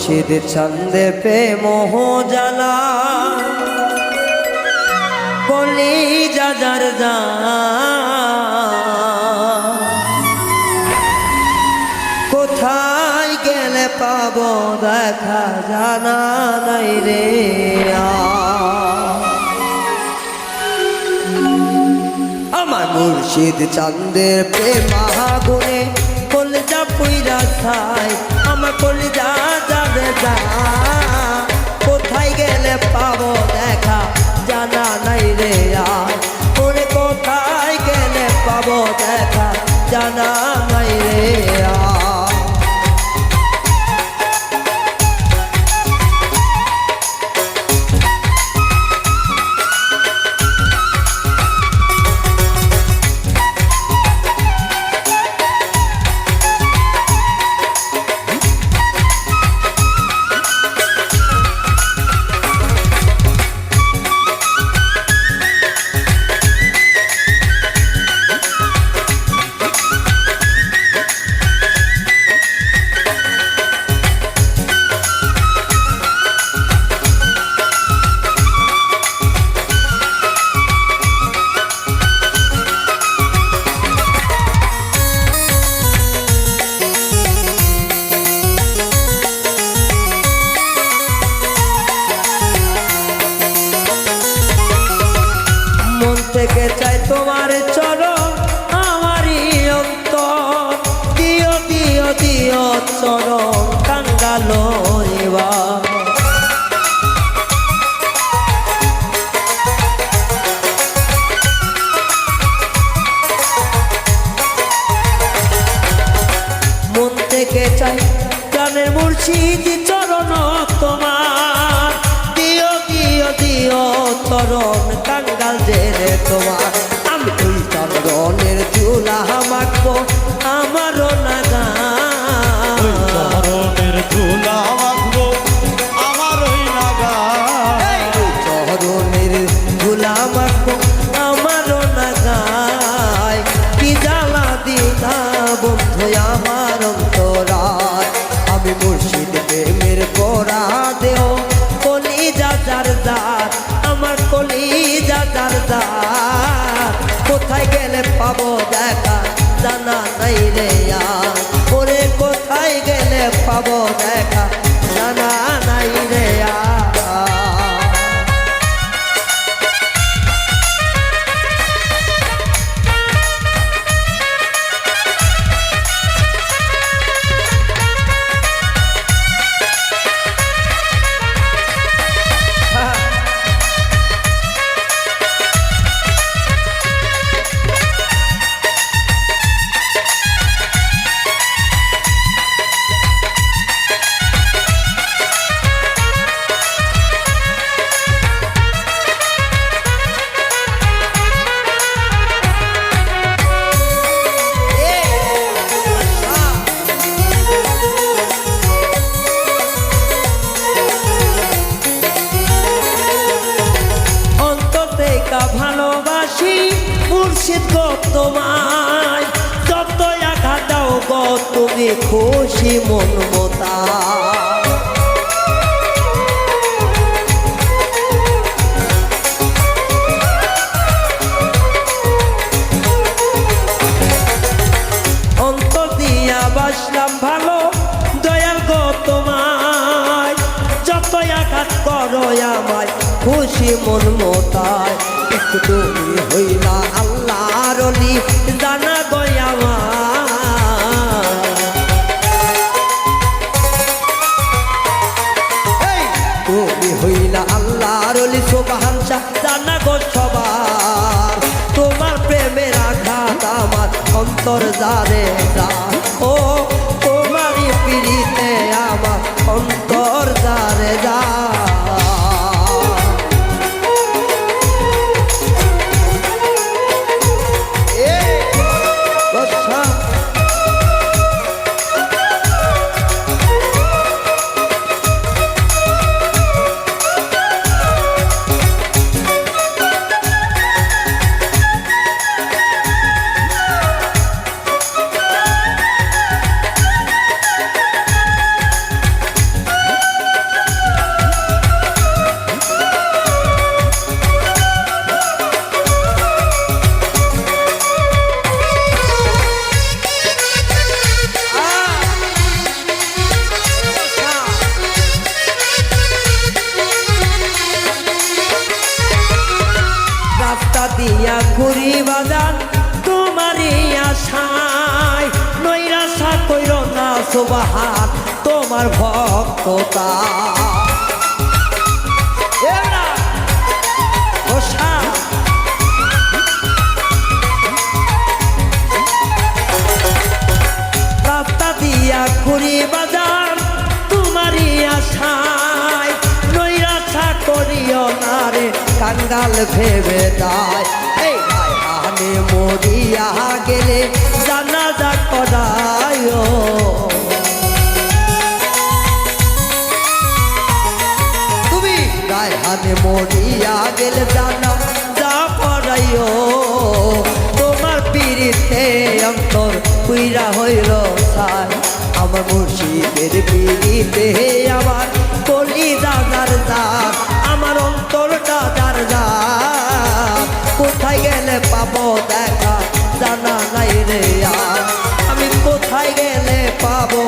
মুর্শিদ ছন্দে প্রেম জ্বালা বলি যাদার যা। কোথায় গেলে পাব দেখা জানা নাই রে আমার মুর্শিদ চান্দের প্রেম, মহাগুণে কলজা পুইরা খায় আমার কলজা যা কোথায় গেলে পাবো দেখা জানা নাই রে আর। কোথায় গেলে পাবো দেখা জানা নাই রে আর। থেকে চাই তোমার চরণ, আমারই অন্তর। দিও দিও দিও চরণ কাঙ্গালো এবার থেকে চাই প্রাণের মুর্শিদ চরণ তোমার। চরণ কাঙ্গাল যে রে তোমার। আমি ওই চরণের চুলা মাখবো আমারও নাগা মাখবো চরণের চুলা মাখবো আমারও নাগায় কি জ্বালা দিনা বন্ধু আমার অন্তরায়? আমি মুর্শিদ প্রেমের করা দেও যার দার কোথায় গেলে পাবো দেখা? জানা নাই রে। মুর্শিদ গো তোমায় যত আঘাত দাও গো, তুমি খুশি মন মতা তোমায় আমায়, খুশি মন মতায়। একটু অন্তর জারে যা ও সুবাহান তোমার ভক্ততা। দিয়া বাজার না রে, কাঙ্গাল ভেবে দায় এই মরিয়া গেলে জানাজা করায় রায়হানে মরিয়া গেলে জানা, যা পড়াইও। তোমার পিড়িতে অন্তর কুইরা হইল সাই আমার মুর্শিদের পিড়িতে আমার কলি দাদার দার আমার অন্তর দাদার দার কোথায় গেলে পাবো দেখা, জানা নাই রে আর। আমি কোথায় গেলে পাবো